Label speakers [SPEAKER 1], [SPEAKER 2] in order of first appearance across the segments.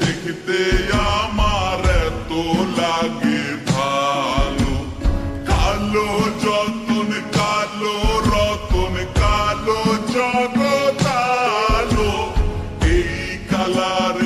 [SPEAKER 1] দেখতে আমার তো লাগে ভালো। কালো যতন কালো রতন কালো জগতালো এই কালারে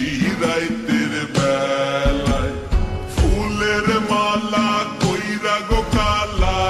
[SPEAKER 1] আসি রাইতের বেলায় ফুলের মালা কইরা গো কালা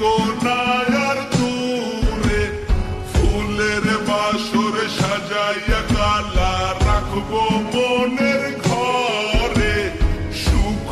[SPEAKER 1] কোনায়ার তুরে ফুলের সাজাইয়া রাখব মনের ঘরে সুখ